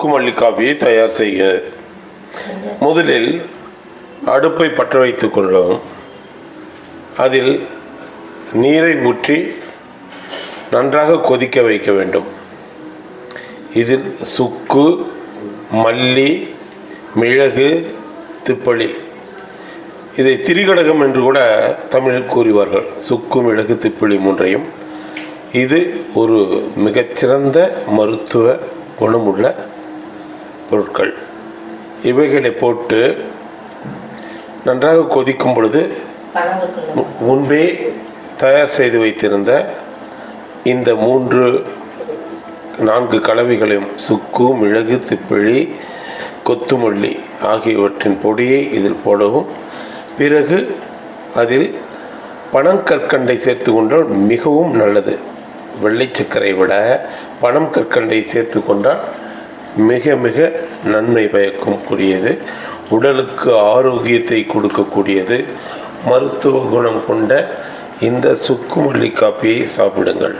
சுக்குமல்லி காபியை தயார் செய்க. முதலில் அடுப்பை பற்ற வைத்துக் கொள்ளும். அதில் நீரை ஊற்றி நன்றாக கொதிக்க வைக்க வேண்டும். இதில் சுக்கு மல்லி மிளகு திப்பளி. இதை திரிகடகம் என்று கூட தமிழில் கூறுவார்கள். சுக்கு மிளகு திப்பளி மூன்றையும். இது ஒரு மிகச்சிறந்த மருத்துவ குணமுள்ள பொருட்கள். இவைகளை போட்டு நன்றாக கொதிக்கும் பொழுது முன்பே தயார் செய்து வைத்திருந்த இந்த மூன்று நான்கு கலவைகளையும் சுக்கு மிளகு திப்பிழி கொத்துமல்லி ஆகியவற்றின் பொடியை இதில் போடவும். பிறகு அதில் பனங்கற்கண்டை சேர்த்து கொண்டால் மிகவும் நல்லது. வெள்ளை சர்க்கரை விட பனம் கற்கண்டை சேர்த்து கொண்டால் மிக மிக நன்மை பயக்கும் கூடியது. உடலுக்கு ஆரோக்கியத்தை கொடுக்கக்கூடியது. மருத்துவ குணம் கொண்ட இந்த சுக்குமல்லி காப்பியை சாப்பிடுங்கள்.